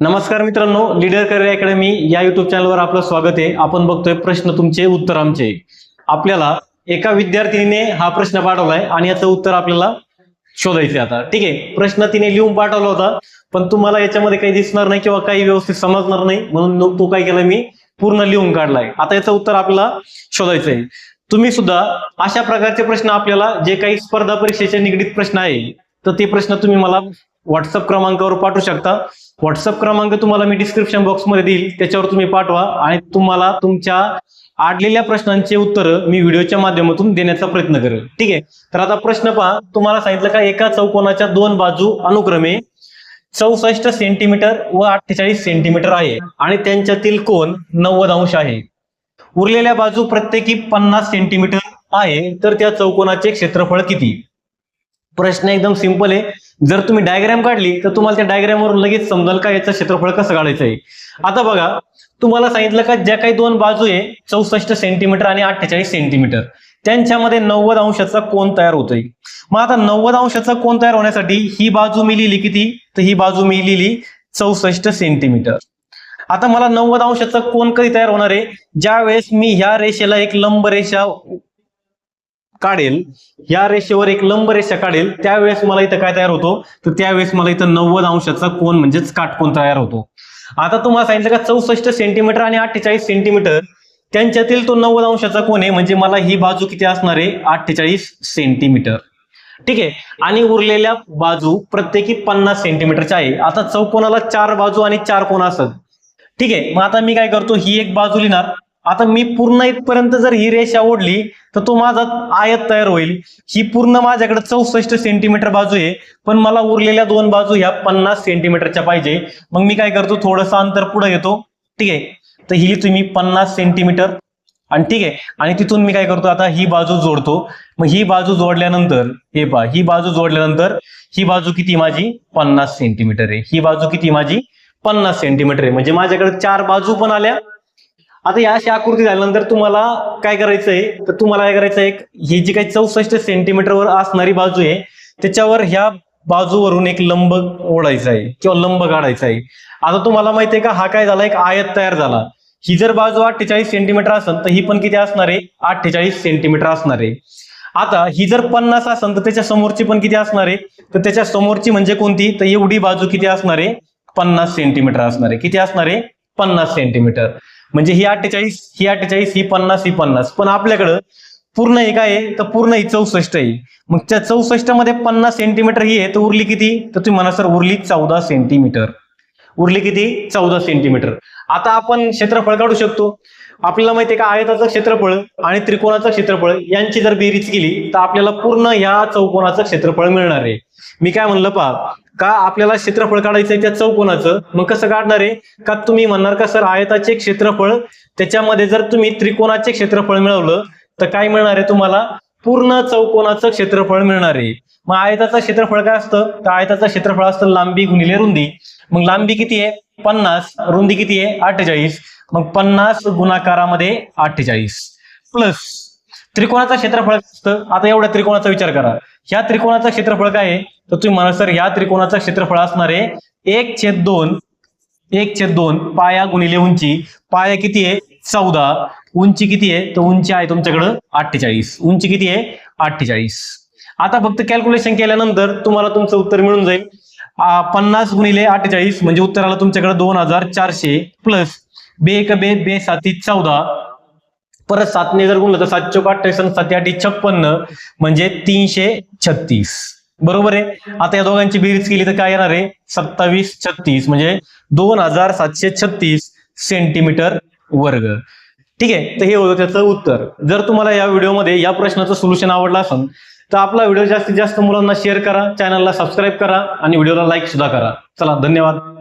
नमस्कार मित्रांनो leader career academy या युट्यूब चॅनलवर आपलं स्वागत आहे. आपण बघतोय प्रश्न तुमचे उत्तर आमचे. आपल्याला एका विद्यार्थिनीने हा प्रश्न पाठवलाय आणि याचं उत्तर आपल्याला शोधायचे आता. ठीक आहे प्रश्न तिने लिहून पाठवला होता पण तुम्हाला याच्यामध्ये काही दिसणार नाही किंवा काही व्यवस्थित समजणार नाही म्हणून तो काय केलं मी पूर्ण लिहून काढलाय. आता याचं उत्तर आपल्याला शोधायचं आहे तुम्ही सुद्धा अशा प्रकारचे प्रश्न आपल्याला जे काही स्पर्धा परीक्षेचे निगडीत प्रश्न आहे तर ते प्रश्न तुम्ही मला व्हॉट्सअप क्रमांकावर पाठवू शकता. व्हॉट्सअप क्रमांक तुम्हाला मी डिस्क्रिप्शन बॉक्समध्ये देईल. त्याच्यावर तुम्ही पाठवा आणि तुम्हाला तुमच्या आडलेल्या प्रश्नांचे उत्तर मी व्हिडिओच्या माध्यमातून देण्याचा प्रयत्न करेल. ठीक आहे? तर आता प्रश्न पहा. तुम्हाला सांगितलं का एका चौकोनाच्या दोन बाजू अनुक्रमे चौसष्ट सेंटीमीटर व अठ्ठेचाळीस सेंटीमीटर आहे आणि त्यांच्यातील कोण नव्वद अंश आहे. उरलेल्या बाजू प्रत्येकी पन्नास सेंटीमीटर आहे. तर त्या चौकोनाचे क्षेत्रफळ किती? प्रश्न एकदम सिंपल आहे. जर तुम्ही डायग्राम काढली तर तुम्हाला त्या डायग्रामवरून लगेच समजाल का याचं क्षेत्रफळ कसं काढायचं आहे. आता बघा तुम्हाला सांगितलं का ज्या काही दोन बाजू आहे चौसष्ट सेंटीमीटर आणि अठ्ठेचाळीस सेंटीमीटर त्यांच्यामध्ये नव्वद अंशाचा कोण तयार होतोय. मग आता नव्वद अंशाचा कोण तयार होण्यासाठी ही बाजू मी लिहिली किती? तर ही बाजू मी लिहिली चौसष्ट सेंटीमीटर आता मला नव्वद अंशाचा कोण कधी तयार होणार आहे? ज्या वेळेस मी ह्या रेषेला एक लंब रेषा काढेल या रेषेवर एक लंब रेषा काढेल त्यावेळेस मला इथं काय तयार होतो? तर त्यावेळेस मला इथं नव्वद अंशाचा कोण म्हणजेच काटकोन तयार होतो. आता तुम्हाला सांगितलं का चौसष्ट सेंटीमीटर आणि अठ्ठेचाळीस सेंटीमीटर त्यांच्यातील तो नव्वद अंशाचा कोण आहे म्हणजे मला ही बाजू किती असणार आहे? अठ्ठेचाळीस सेंटीमीटर ठीक आहे? आणि उरलेल्या बाजू प्रत्येकी पन्नास सेंटीमीटरच्या आहे. आता चौकोनाला चार बाजू आणि चार कोण असत. ठीक आहे? मग आता मी काय करतो? ही एक बाजू लिहिणार. आता मी पूर्ण इथपर्यंत जर ही रेषा ओढली तर तो माझा आयत तयार होईल. ही पूर्ण माझ्याकडे चौसष्ट सेंटीमीटर बाजू आहे पण मला उरलेल्या दोन बाजू ह्या पन्नास सेंटीमीटरच्या पाहिजे. मग मी काय करतो थोडंसं अंतर पुढे येतो ठीक आहे? तर ही तुम्ही पन्नास सेंटीमीटर आणि ठीक आहे? आणि तिथून मी काय करतो आता ही बाजू जोडतो. मग ही बाजू जोडल्यानंतर हे पहा ही बाजू जोडल्यानंतर ही बाजू किती माझी? पन्नास सेंटीमीटर आहे. ही बाजू किती माझी? पन्नास सेंटीमीटर आहे. म्हणजे माझ्याकडे चार बाजू पण आल्या आता या अशी आकृती झाल्यानंतर तुम्हाला काय करायचं आहे तर तुम्हाला काय करायचं आहे ही जी काही चौसष्ट सेंटीमीटरवर असणारी बाजू आहे त्याच्यावर ह्या बाजूवरून एक लंब ओढायचा आहे किंवा लंब काढायचा आहे. आता तुम्हाला माहिती आहे का हा काय झाला? एक आयत तयार झाला. ही जर बाजू अठ्ठेचाळीस सेंटीमीटर असेल तर ही पण किती असणार आहे? अठ्ठेचाळीस सेंटीमीटर असणार आहे. आता ही जर पन्नास असेल तर त्याच्या समोरची पण किती असणार आहे? तर त्याच्या समोरची म्हणजे कोणती? तर एवढी बाजू किती असणार आहे? पन्नास सेंटीमीटर असणार आहे. किती असणार आहे? पन्नास सेंटीमीटर म्हणजे ही अठ्ठेचाळीस ही अठ्ठेचाळीस ही पन्नास ही पन्नास. पण आपल्याकडं पूर्ण ही काय आहे तर पूर्ण ही चौसष्ट आहे. मग त्या चौसष्टमध्ये पन्नास सेंटीमीटर ही आहे तर उरली किती? तर तुम्ही म्हणा सर उरली चौदा सेंटीमीटर उरली किती? चौदा सेंटीमीटर आता आपण क्षेत्रफळ काढू शकतो. आपल्याला माहिती आहे का आयताचं क्षेत्रफळ आणि त्रिकोणाचं क्षेत्रफळ यांची जर बेरीज केली तर आपल्याला पूर्ण ह्या चौकोनाचं क्षेत्रफळ मिळणार आहे. मी काय म्हणलं पहा का आपल्याला क्षेत्रफळ काढायचं आहे त्या चौकोनाचं मग कसं काढणार आहे? का तुम्ही म्हणणार का सर आयताचे क्षेत्रफळ त्याच्यामध्ये जर तुम्ही त्रिकोणाचे क्षेत्रफळ मिळवलं तर काय मिळणार आहे तुम्हाला? पूर्ण चौकोनाचं क्षेत्रफळ मिळणार आहे. मग आयताचं क्षेत्रफळ काय असतं? तर आयताचं क्षेत्रफळ असतं लांबी गुणिले रुंदी. मग लांबी किती आहे? पन्नास रुंदी किती आहे? अठ्ठेचाळीस. मग पन्नास गुणाकारामध्ये अठ्ठेचाळीस. प्लस त्रिकोणाचा क्षेत्रफळ असतं? आता एवढ्या त्रिकोणाचा विचार करा. ह्या त्रिकोणाचं क्षेत्रफळ काय आहे? तर तुम्ही म्हणाल सर ह्या त्रिकोणाचं क्षेत्रफळ असणार आहे एक छेद दोन एक छेद दोन पाया गुणिले उंची. पाया किती आहे? चौदा. उंची किती आहे? तर उंची आहे तुमच्याकडं अठ्ठेचाळीस. उंची किती आहे? अठ्ठेचाळीस. आता फक्त कॅल्क्युलेशन केल्यानंतर तुम्हाला तुमचं उत्तर मिळून जाईल. पन्नास गुणिले अठ्ठेचाळीस म्हणजे उत्तर आलं तुमच्याकडे दोन हजार चारशे प्लस बे एक बे बे साती चौदा. परत सातने जर गुणलं तर सात चौक अठ्ठावीस आणि साती आठी छप्पन्न म्हणजे तीनशे छत्तीस. बरोबर आहे? आता या दोघांची बेरीज केली तर काय येणार आहे? सत्तावीस छत्तीस म्हणजे दोन हजार सातशे छत्तीस सेंटीमीटर वर्ग. ठीक आहे? तर हे होतं त्याचं उत्तर. जर तुम्हाला या व्हिडिओमध्ये या प्रश्नाचं सोल्युशन आवडलं असेल तर आपला व्हिडिओ जास्तीत जास्त मुलांना शेअर करा चॅनलला सबस्क्राईब करा आणि व्हिडिओला लाईक सुद्धा करा. चला धन्यवाद.